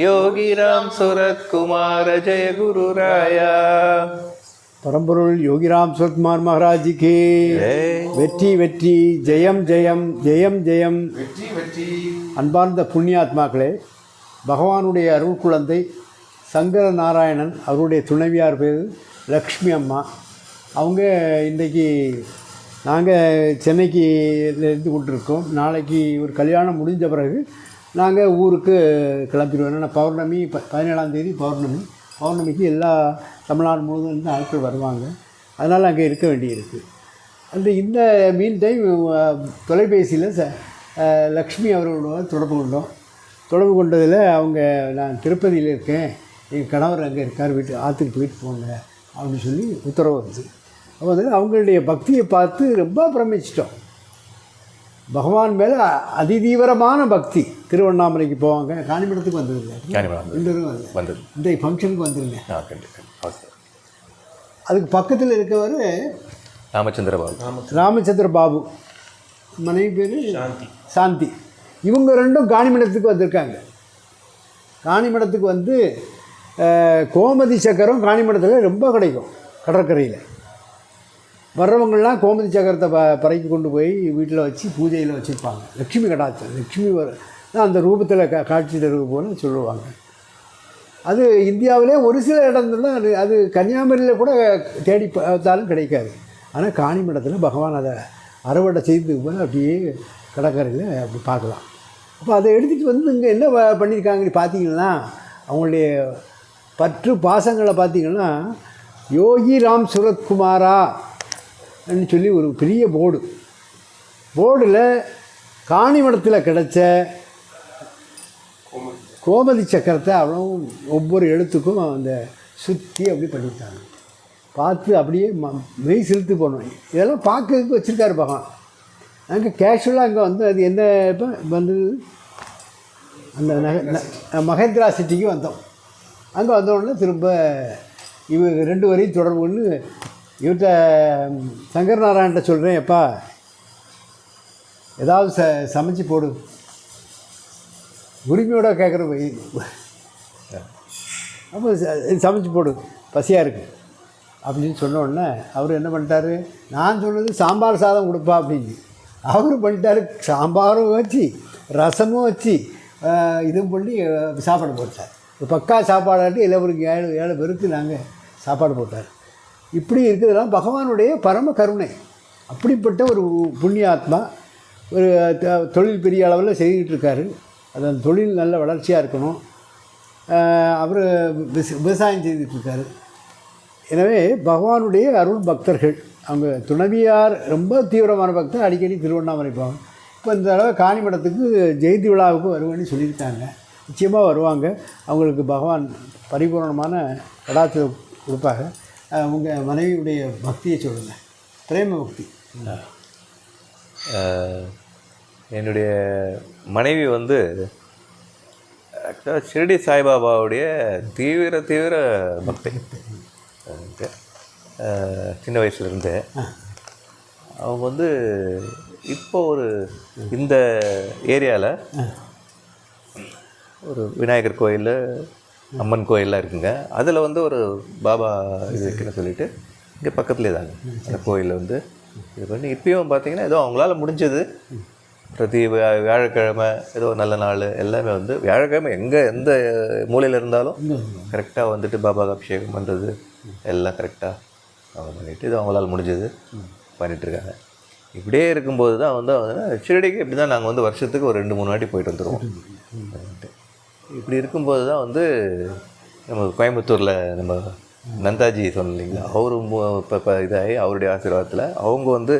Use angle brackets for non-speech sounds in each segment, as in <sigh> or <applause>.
யோகிராம் சுரத்குமார ஜெய குரு ராயா பரம்பொருள் யோகிராம் சுரத்குமார் மகாராஜிக்கு. வெற்றி வெற்றி ஜெயம் ஜெயம் ஜெயம் ஜெயம். வெற்றி வெற்றி. அன்பார்ந்த புண்ணியாத்மாக்களே பகவானுடைய அருள் குழந்தை சங்கர நாராயணன் அவருடைய துணைவியார் பேர் லக்ஷ்மி அம்மா. அவங்க இன்றைக்கி நாங்கள் சென்னைக்கு இருந்து கொண்டிருக்கோம். நாளைக்கு ஒரு கல்யாணம் முடிஞ்ச பிறகு நாங்கள் ஊருக்கு கிளம்பிடுவோம். ஏன்னா பௌர்ணமி ப பதினேழாந்தேதி பௌர்ணமி. பௌர்ணமிக்கு எல்லா தமிழ்நாடு முழுவதும் இருந்து ஆட்கள் வருவாங்க. அதனால் அங்கே இருக்க வேண்டியிருக்கு. அந்த இந்த மீன் டைம் தொலைபேசியில் ச லக்ஷ்மி அவர்களோட தொடர்பு கொண்டோம். தொடர்பு கொண்டதில் அவங்க நான் திருப்பதியில் இருக்கேன். என் கணவர் அங்கே இருக்கார். வீட்டு ஆற்றுக்கு போயிட்டு போங்க. அப்படின்னு சொல்லி உத்தரவு வந்து அப்போ வந்து அவங்களுடைய பக்தியை பார்த்து ரொம்ப பிரமிச்சிட்டோம். பகவான் மேலே அதிதீவிரமான பக்தி. திருவண்ணாமலைக்கு போவாங்க. காணிமடத்துக்கு தடவை வரல வந்தது. இந்த ஃபங்க்ஷனுக்கு வந்துருங்க. அதுக்கு பக்கத்தில் இருக்கவர் ராமச்சந்திர பாபு. ராமச்சந்திர. பாபு. மனைவி பேர்? சாந்தி. சாந்தி. இவங்க ரெண்டும் காணிமடத்துக்கு வந்திருக்காங்க. காணிமடத்துக்கு வந்து கோமதி சக்கரம் காணிமடத்தில் ரொம்ப கிடைக்கும் கடற்கரையில். வர்றவங்கள்லாம் கோமதி சக்கரத்தை ப பறக்கி கொண்டு போய் வீட்டில் வச்சு பூஜையில் வச்சுருப்பாங்க. லக்ஷ்மி கடாச்சம் லக்ஷ்மி வர அந்த ரூபத்தில் கா காட்சி தருவோம்னு சொல்லுவாங்க. அது இந்தியாவிலே ஒரு சில இடத்துல அது அது கன்னியாகுமரியில் கூட தேடி பார்த்தாலும் கிடைக்காது. ஆனால் காணிமடத்தில் பகவான் அதை அறுவடை செய்து போல அப்படியே கடற்கரையில் அப்படி பார்க்கலாம். அப்போ அதை எடுத்துகிட்டு வந்து இங்கே என்ன பண்ணியிருக்காங்கன்னு பார்த்தீங்கன்னா அவங்களுடைய பற்று பாசங்களை பார்த்தீங்கன்னா யோகி ராம் சுரத்குமாரா சொல்லி ஒரு பெரிய போர்டு. போர்டில் காணிமடத்தில் கிடைச்ச கோமதி சக்கரத்தை அவ்வளவும் ஒவ்வொரு எழுத்துக்கும் அந்த சுற்றி அப்படி பண்ணியிருக்காங்க பார்த்து அப்படியே ம மெய் செலுத்து போனோம். இதெல்லாம் பார்க்கறதுக்கு வச்சுருக்காரு பகவான். அங்கே கேஷுவலாக அங்கே வந்து அது என்ன இப்போ வந்தது? அந்த நக ந- மகேந்திரா சிட்டிக்கு வந்தோம். அங்கே வந்தோடனே திரும்ப இவங்க ரெண்டு வரையும் தொடர்பு கொண்டு இவர்கிட்ட சங்கர் நாராயண்கிட்ட சொல்கிறேன் எப்பா ஏதாவது ச சமைச்சு போடு. உரிமையோட கேட்குற அப்போ ச- சமைச்சு போடு பசியாக இருக்குது அப்படின்னு சொன்ன உடனே அவர் என்ன பண்ணிட்டாரு? நான் சொன்னது சாம்பார் சாதம் கொடுப்பா அப்படின்னு. அவர் பண்ணிட்டாரு சாம்பாரும் வச்சு ரசமும் வச்சு இதுவும் பண்ணி சாப்பாடு போட்டார். பக்கா சாப்பாடாட்டி இளவருக்கு ஏழு ஏழு பேருக்கு நாங்கள் சாப்பாடு போட்டார். இப்படி இருக்கிறதெல்லாம் பகவானுடைய பரம கருணை. அப்படிப்பட்ட ஒரு புண்ணியாத்மா ஒரு தொழில் பெரிய அளவில் செய்துட்டு இருக்காரு. அது அந்த தொழில் நல்ல வளர்ச்சியாக இருக்கணும். அவர் விவசாயம் செய்துட்டுருக்காரு எனவே பகவானுடைய அருள் பக்தர்கள் அவங்க துணவியார் ரொம்ப தீவிரமான பக்தர் அடிக்கடி திருவண்ணாமலை போவாங்க. இப்போ இந்த தடவை காணிமடத்துக்கு ஜெயந்தி விழாவுக்கு வருவேன்னு சொல்லியிருக்காங்க. நிச்சயமாக வருவாங்க. அவங்களுக்கு பகவான் பரிபூரணமான கடாச்சத்தை கொடுப்பாங்க. உங்கள் மனைவியுடைய பக்தியை சொல்லுங்கள் பிரேம பக்தி. என்னுடைய மனைவி வந்து ஆக்சுவலாக ஷிரடி சாய்பாபாவுடைய தீவிர தீவிர பக்தி சின்ன வயசுலேருந்து. அவங்க வந்து இப்போ ஒரு இந்த ஏரியாவில் ஒரு விநாயகர் கோயில் அம்மன் கோயிலெலாம் இருக்குங்க. அதில் வந்து ஒரு பாபா இது இருக்குன்னு சொல்லிட்டு இங்கே பக்கத்துலேயே தாங்க. அந்த கோயிலில் வந்து இது பண்ணி இப்பயும் பார்த்தீங்கன்னா ஏதோ அவங்களால முடிஞ்சது. பிரதி வியா- வியாழக்கிழமை ஏதோ நல்ல நாள் எல்லாமே வந்து வியாழக்கிழமை எங்கே எந்த மூலையில் இருந்தாலும் கரெக்டாக வந்துட்டு பாபாவுக்கு அபிஷேகம் பண்ணுறது எல்லாம் கரெக்டாக அவங்க பண்ணிட்டு இது அவங்களால முடிஞ்சது பண்ணிகிட்ருக்காங்க இப்படியே இருக்கும்போது தான் வந்து ஷிரடிக்கு இப்படி தான் நாங்கள் வந்து வருஷத்துக்கு ஒரு ரெண்டு மூணு வாட்டி போயிட்டு வந்துடுவோம் இப்படி இருக்கும்போது தான் வந்து நம்ம கோயம்புத்தூரில் நம்ம நந்தாஜி சொன்னோம் இல்லைங்களா? அவரு இப்போ இப்போ இதாகி அவருடைய ஆசீர்வாதத்தில் அவங்க வந்து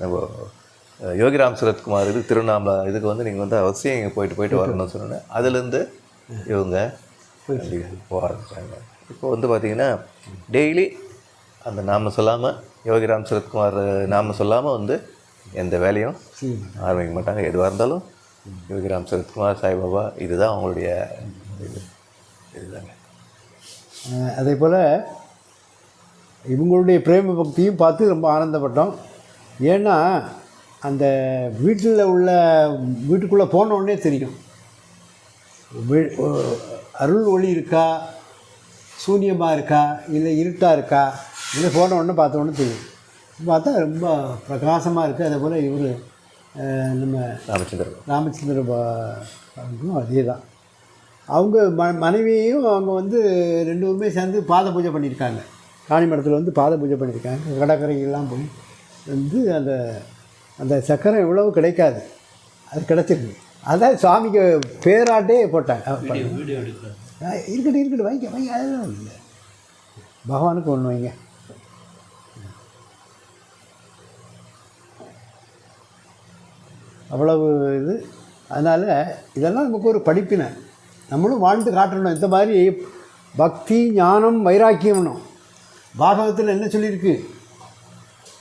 நம்ம யோகிராம் சுரத்குமார் இது திருவண்ணாமலை இதுக்கு வந்து நீங்கள் வந்து அவசியம் இங்கே போயிட்டு போயிட்டு வரணும்னு சொன்னேன் அதுலேருந்து இவங்க போக ஆரம்பிச்சாங்க. இப்போ வந்து பார்த்தீங்கன்னா டெய்லி அந்த நாம சொல்லாமல் யோகிராம் சரத்குமார் நாம சொல்லாமல் வந்து எந்த வேலையும் ஆரம்பிக்க மாட்டாங்க. எதுவாக இருந்தாலும் யோகிராம் சரத்குமார் சாய்பாபா இதுதான் அவங்களுடைய இது இதுதாங்க. அதே போல் இவங்களுடைய பிரேம பக்தியும் பார்த்து ரொம்ப ஆனந்தப்பட்டோம். ஏன்னா அந்த வீட்டில் உள்ள வீட்டுக்குள்ளே போன உடனே தெரியும் அருள் ஒளி இருக்கா? சூன்யமாக இருக்கா? இல்லை இருட்டாக இருக்கா? இல்லை போன உடனே பார்த்த உடனே தெரியும். பார்த்தா ரொம்ப பிரகாசமாக இருக்குது அதே போல் இவர் நம்ம ராமச்சந்திர பாவும் அதே தான். அவங்க ம மனைவியையும் அவங்க வந்து ரெண்டு பேருமே சேர்ந்து பாத பூஜை பண்ணியிருக்காங்க. காணிமடத்தில் வந்து பாத பூஜை பண்ணியிருக்காங்க. கடற்கரைக்கெல்லாம் போய் வந்து அந்த அந்த சக்கரம் இவ்வளவு கிடைக்காது. அது கிடச்சிருக்கு. அதான் சுவாமிக்கு பேராட்டே போட்டாங்க. இருக்கட்டும் இருக்கட்டும் வைங்க வைங்க அதெல்லாம் இல்லை. பகவானுக்கு ஒன்று வைங்க. அவ்வளவு இது. அதனால் இதெல்லாம் நமக்கு ஒரு படிப்பினை. நம்மளும் வாழ்ந்து காட்டணும். இந்த மாதிரி பக்தி ஞானம் வைராக்கியம்னும் பாகவத்தில் என்ன சொல்லியிருக்கு?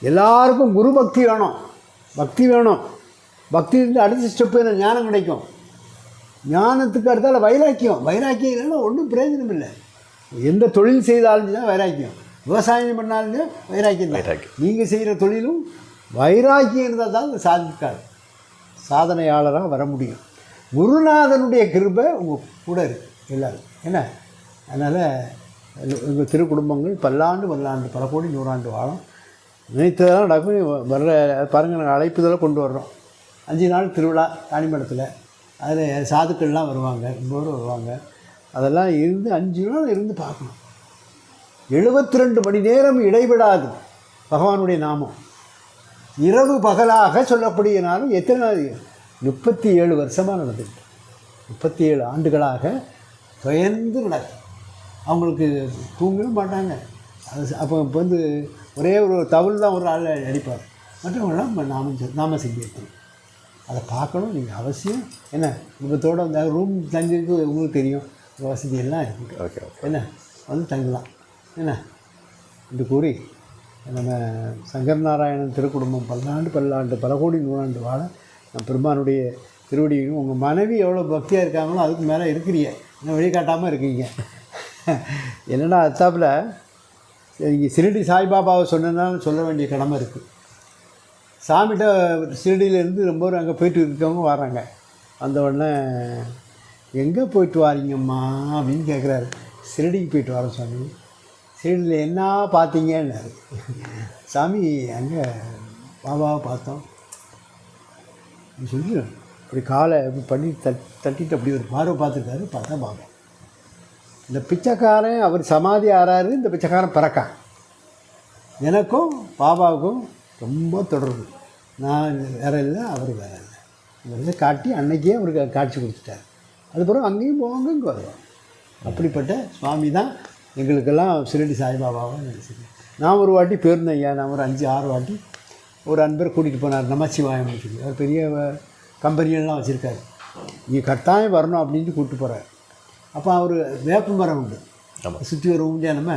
எல்லாருக்கும் குரு பக்தி வேணும். பக்தி வேணும். பக்தி இருந்து அடுத்த ஸ்டெப்பு ஞானம் கிடைக்கும். ஞானத்துக்கு அடுத்தால வைராக்கியம். வைராக்கியம் இல்லைன்னா ஒன்றும் பிரயோஜனம் இல்லை. எந்த தொழில் செய்தாலும் தான் வைராக்கியம். விவசாயம் பண்ணாலுமே வைராக்கியம் தான். நீங்கள் செய்கிற தொழிலும் வைராக்கியம் இருந்தால் தான் சாதிக்காது. சாதனையாளராக வர முடியும். குருநாதனுடைய கிருபை உங்கள் கூட இருக்குது எல்லாரும். என்ன? அதனால் உங்கள் திருக்குடும்பங்கள் பல்லாண்டு பல்லாண்டு பல கோடி நூறாண்டு வாழும் நினைத்ததெல்லாம் நடக்கும் வர்ற பாருங்கள் நாங்கள் அழைப்புதெல்லாம் கொண்டு வர்றோம். அஞ்சு நாள் திருவிழா காணிமடத்தில் அதில் சாதுக்கள்லாம் வருவாங்க ரொம்ப வருவாங்க. அதெல்லாம் இருந்து அஞ்சு நாள் இருந்து பார்க்கணும். எழுபத்தி ரெண்டு மணி நேரம் இடைவிடாது. பகவானுடைய நாமம். இரவு பகலாக சொல்லப்படுகிறாலும் எத்தனை முப்பத்தி ஏழு வருஷமாக நடந்துட்டு முப்பத்தி ஏழு ஆண்டுகளாக தொடர்ந்து நடக்கும் அவங்களுக்கு தூங்கவே மாட்டாங்க. அது அப்போ இப்போ வந்து ஒரே ஒரு தவில் தான் ஒரு ஆள் அடிப்பார். மற்றவங்களாம் நம்ம நாம நாம செஞ்சிருக்கோம் அதை பார்க்கணும் நீங்கள் அவசியம். என்ன குடும்பத்தோட அந்த ரூம் தங்கிருக்கு உங்களுக்கு தெரியும். வசதி எல்லாம் இருக்குது ஓகே ஓகே என்ன வந்து தங்கலாம். என்ன என்று கூறி நம்ம சங்கர் நாராயணன் திருக்குடும்பம் பல்லாண்டு பல்லாண்டு பல கோடி நூறாண்டு வாழ நம் பெருமானுடைய திருவடியும் உங்கள் மனைவி எவ்வளோ பக்தியாக இருக்காங்களோ அதுக்கு மேலே இருக்கிறீங்க. இன்னும் வழிகாட்டாமல் இருக்கீங்க. <laughs> என்னடா அத்தாப்பில் சிறுடி சாய்பாபாவை சொன்னதுனால சொல்ல வேண்டிய கடமை இருக்குது சாமிகிட்ட ஷிரடியிலேருந்து ரொம்ப அங்கே போயிட்டு இருக்கவங்க வராங்க. வந்த உடனே எங்கே போயிட்டு வாரீங்கம்மா? அப்படின்னு கேட்குறாரு ஷிரடிக்கு போயிட்டு வரோம் சாமி. ஷிரடியில் என்ன பார்த்தீங்கன்னாரு. சாமி அங்கே பாபாவை பார்த்தோம். சொல்லி அப்படி காலை இப்படி பண்ணி தட் தட்டிட்டு அப்படி ஒரு பார்வை பார்த்துருக்காரு பார்த்தா பாபா. இந்த பிச்சைக்காரன் அவர் சமாதி ஆறாரு இந்த பிச்சைக்காரன் பிறக்கான். எனக்கும் பாபாவுக்கும் ரொம்ப தொடர்பு. நான் வேற இல்லை அவர் வேற இல்லை. இவர் காட்டி அன்னைக்கே அவருக்கு காட்சி கொடுத்துட்டார். அதுக்கப்புறம் அங்கேயும் போவாங்க இங்கே வருவாங்க. அப்படிப்பட்ட சுவாமி தான் எங்களுக்கெல்லாம் சிரடி சாய்பாபாவை நினச்சிருக்கேன். நான் ஒரு வாட்டி போயிருந்தேன் ஐயா நான் ஒரு அஞ்சு ஆறு வாட்டி. ஒரு அன்பர் கூட்டிகிட்டு போனார் நமச்சிவாயம்னு சொல்லி. அவர் பெரிய கம்பெனிகள்லாம் வச்சுருக்காரு. நீ கட்டாயம் வரணும் அப்படின்ட்டு கூப்பிட்டு போகிறார் அப்போ அவர் வேப்ப மரம் உண்டு. சுற்றி வருவோம் நம்ம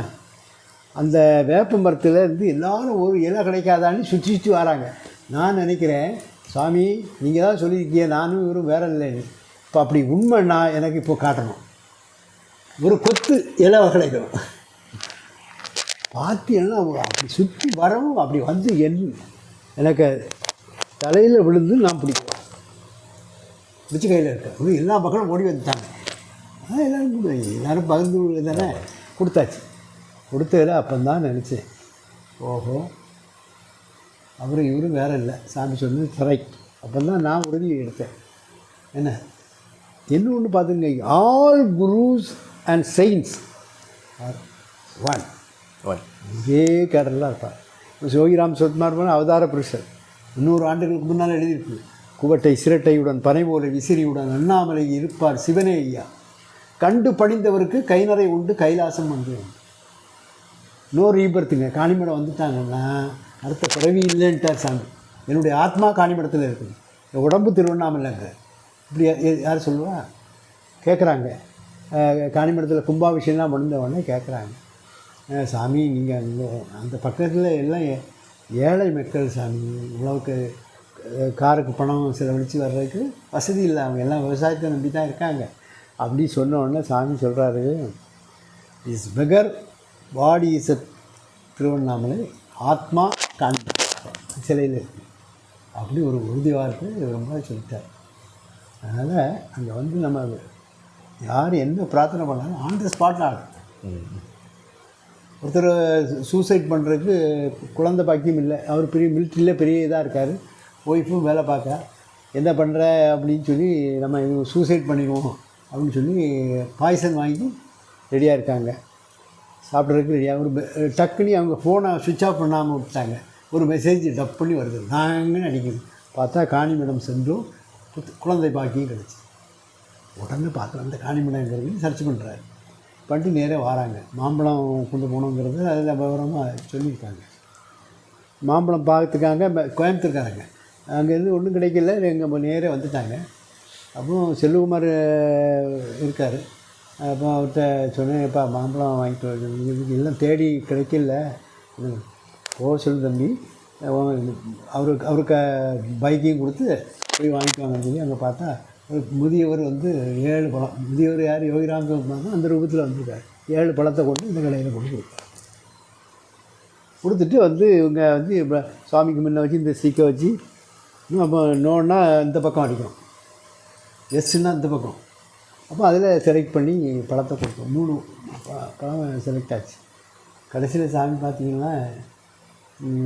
அந்த வேப்ப மரத்தில் இருந்து எல்லாரும் ஒரு இலை கிடைக்காதான்னு சுற்றி சுற்றி வராங்க. நான் நினைக்கிறேன் சாமி நீங்கள் தான் சொல்லியிருக்கீங்க நானும் இவரும் வேற இல்லைன்னு. இப்போ அப்படி உண்மைன்னா எனக்கு இப்போ காட்டணும். ஒரு கொத்து இலை கிடைக்கும் பார்த்தீங்கன்னா அவங்க அப்படி சுற்றி வரவும் அப்படி வந்து என் எனக்கு தலையில் விழுந்து நான் பிடிக்கும் பிடிச்சி கையில் இருக்க. எல்லா மக்களும் ஓடி வந்துட்டாங்க. எல்லோரும் கொடு எல்லோரும் பகிர்ந்து தானே? கொடுத்தாச்சு. கொடுத்ததில் அப்போ தான் நினச்சேன். ஓஹோ. அவர் இவரும் வேற இல்லை. சாமி சொன்னது கரெக்ட் அப்போ தான் நான் உறுதி எடுத்தேன். என்ன? என்ன ஒன்று பார்த்துங்க. All crews and chains are one one இதே கேடலாம் இருப்பார். இப்போ யோகிராம் சொத்மார்பன் அவதார புருஷர். இன்னொரு ஆண்டுகளுக்கு முன்னால் எழுதியிருக்கு குவட்டை சிரட்டையுடன் பனைபோல விசிறியுடன் அண்ணாமலை இருப்பார் சிவனே ஐயா. கண்டு பணிந்தவருக்கு கைநறை உண்டு கைலாசம் வந்து நோ ரீபர்த்துங்க காணிமடம் வந்துட்டாங்கன்னா அடுத்த பிறவி இல்லைன்ட்டார் சாமி. என்னுடைய ஆத்மா காணிமடத்தில் இருக்குது. என் உடம்பு திருவண்ணாமலைங்க. இப்படி யார் சொல்லுவா? கேட்குறாங்க காணிமடத்தில் கும்பாபிஷேகம்லாம் முடிந்த உடனே கேட்குறாங்க சாமி நீங்கள் அந்த அந்த பக்கத்தில் எல்லாம் ஏ- ஏழை மக்கள் சாமி இவ்வளவுக்கு காருக்கு பணம் செலவழித்து வர்றதுக்கு வசதி இல்லை. அவங்க எல்லாம் விவசாயத்தை நம்பி தான் இருக்காங்க. அப்படி சொன்னோடனே சாமி சொல்கிறாரு is figure body is Tiruvannamalai ஆத்மா காந்தி சிலையில் இருக்கு. அப்படி ஒரு உறுதி வார்த்தை ரொம்ப சொல்லிட்டார். அதனால் அங்கே வந்து நம்ம யார் என்ன பிரார்த்தனை பண்ணாலும் ஆன் த ஸ்பாட் ஆகும் ஒருத்தர் சூசைட் பண்ணுறதுக்கு குழந்தை பாக்கியம் இல்லை. அவர் பெரிய மிலிட்ரியில் பெரிய இதாக இருக்கார். ஒய்ஃபும் வேலை பார்க்க என்ன பண்ணுற அப்படின்னு சொல்லி நம்ம சூசைட் பண்ணிடுவோம். அப்படின்னு சொல்லி பாய்சன் வாங்கி ரெடியாக இருக்காங்க. சாப்பிட்றதுக்கு ரெடியாக ஒரு டக்குன்னு அவங்க ஃபோனை சுவிட்ச் ஆஃப் பண்ணாமல் விட்டாங்க ஒரு மெசேஜ் டப் பண்ணி வருது. நாங்கன்னு அடிக்குது. பார்த்தா காணிமடம் சென்றும் குழந்தை பாக்கியும் கிடச்சி. உடனே பார்க்குறேன் அந்த காணிமடங்கிறது சர்ச் பண்ணுறாரு பண்ணிட்டு நேராக வராங்க. மாம்பழம் கொண்டு போகணுங்கிறது அதில் விவரமாக சொல்லியிருக்காங்க. மாம்பழம் பார்த்துக்காங்க ம- கோயம்புத்தூர்காரங்க அங்கேருந்து ஒன்றும் கிடைக்கல. எங்கள் நேரே வந்துட்டாங்க. அப்புறம் செல்வகுமார் இருக்கார். அப்போ அவர்கிட்ட சொன்னேன் எப்பா மாம்பழம் வாங்கிட்டு வர எல்லாம் தேடி கிடைக்கல. போக சொல்லு தம்பி. அவருக்கு அவருக்கு பைக்கையும் கொடுத்து போய் வாங்கிட்டு வாங்கன்னு சொல்லி அங்கே பார்த்தா முதியவர் வந்து ஏழு பழம். முதியவர் யார்? யோகிராங்க அந்த ரூபத்தில் வந்திருக்கார். ஏழு பழத்தை கொண்டு இந்த கடையில் கொண்டு கொடுத்துட்டு வந்து இவங்க வந்து சாமிக்கு முன்னே வச்சு இந்த சீக்கை வச்சு அப்போ நோன்னா இந்த பக்கம் அடிக்கும் எஸ்ன்னா இந்த பக்கம். அப்போ அதில் செலக்ட் பண்ணி படத்தை கொடுத்தோம். மூணு படம் செலக்ட் ஆச்சு. கடைசியில் சாமி பார்த்தீங்கன்னா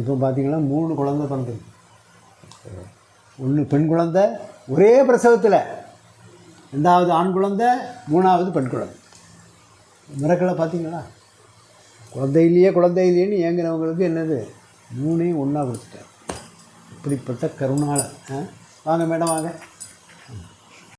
இப்போ பார்த்தீங்கன்னா மூணு குழந்தை பிறந்தது. ஒன்று பெண் குழந்தை ஒரே பிரசவத்தில். ரெண்டாவது ஆண் குழந்தை மூணாவது பெண் குழந்தை. மிரக்கலை பார்த்தீங்களா குழந்தை இல்லையே குழந்தை இல்லையேன்னு ஏங்குறவங்களுக்கு என்னது? மூணையும் ஒன்றா கொடுத்துட்டார். இப்படிப்பட்ட கருணாளன் வாங்க மேடம் வாங்க.